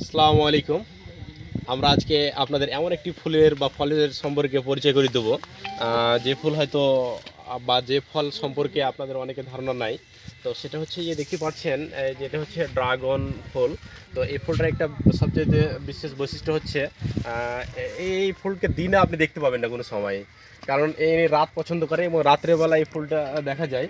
আসসালামু আলাইকুম। আমরা আজকে আপনাদের এমন একটি ফুলের বা ফলের সম্পর্কে পরিচয় করে দেবো। যে ফুল হয়তো, বা যে ফল সম্পর্কে আপনাদের অনেকে ধারণা নাই। তো সেটা হচ্ছে যে দেখতে পাচ্ছেন যেটা হচ্ছে ড্রাগন ফুল। তো এই ফুলটার একটা সবচেয়ে বিশেষ বৈশিষ্ট্য হচ্ছে এই ফুলকে দিনে আপনি দেখতে পাবেন না কোনো সময়। কারণ এই রাত পছন্দ করে এবং রাত্রেবেলা এই ফুলটা দেখা যায়।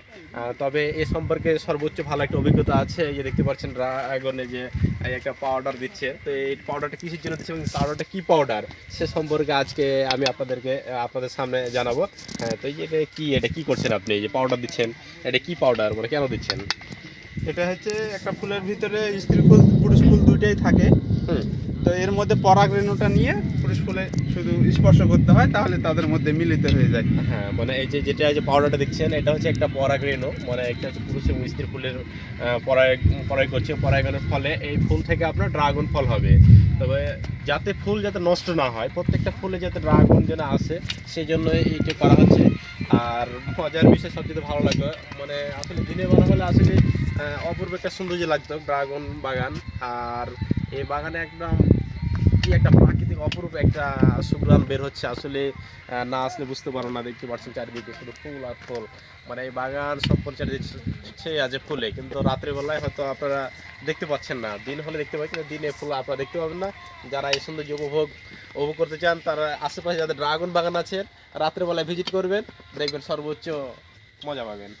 তবে এ সম্পর্কে সর্বোচ্চ ভালো একটা অভিজ্ঞতা আছে। এই যে দেখতে পাচ্ছেন ড্রাগনে যে এই একটা পাউডার দিচ্ছে। তো এই পাউডারটা কিসের জন্য দিচ্ছে এবং পাউডারটা কী পাউডার সে সম্পর্কে আজকে আমি আপনাদেরকে আপনাদের সামনে জানাব। হ্যাঁ তো এই এটা কি এটা কি করছেন আপনি? এই যে পাউডার দিচ্ছেন এটা কি পাউডার মানে কেন দিচ্ছেন? এটা হচ্ছে একটা ফুলের ভিতরে স্ত্রী ফুল পুরুষ ফুল দুইটাই থাকে। হুম। এর মধ্যে পরাগরেণুটা নিয়ে পুরুষ ফুলে শুধু স্পর্শ করতে হয়, তাহলে তাদের মধ্যে মিলিত হয়ে যায়। হ্যাঁ মানে এই যে যেটা যে পাউডারটা দেখছেন, এটা হচ্ছে একটা পরাগরেণু মানে একটা হচ্ছে পুরুষ এবং স্ত্রী ফুলের পরাগ পরাগ করছে পরাগনের ফলে এই ফুল থেকে আপনার ড্রাগন ফল হবে। তবে যাতে ফুল যাতে নষ্ট না হয়, প্রত্যেকটা ফুলে যাতে ড্রাগন যেন আসে সেই জন্য এইটা করা হচ্ছে। আর মজার বিষয় সবচেয়ে ভালো লাগল মানে আসলে দিনের বেলা হলে আসলে অপূর্ব একটা সৌন্দর্য লাগতো, ড্রাগন বাগান। আর এই বাগানে একদম একটা প্রাকৃতিক অপরূপ একটা সুগ্রাম বের হচ্ছে। আসলে না আসলে বুঝতে পারো না, দেখতে পাচ্ছেন চারিদিকে শুধু ফুল আর ফুল। মানে এই বাগান সম্পূর্ণ চারিদিকে আছে ফুলে, কিন্তু রাত্রেবেলায় হয়তো আপনারা দেখতে পাচ্ছেন না। দিন হলে দেখতে পাচ্ছেন দিনে ফুল আপনারা দেখতে পাবেন না। যারা এই সৌন্দর্য উপভোগ উপভোগ করতে চান, তারা আশেপাশে যাদের ড্রাগন বাগান আছে রাত্রেবেলায় ভিজিট করবেন। দেখবেন সর্বোচ্চ মজা পাবেন।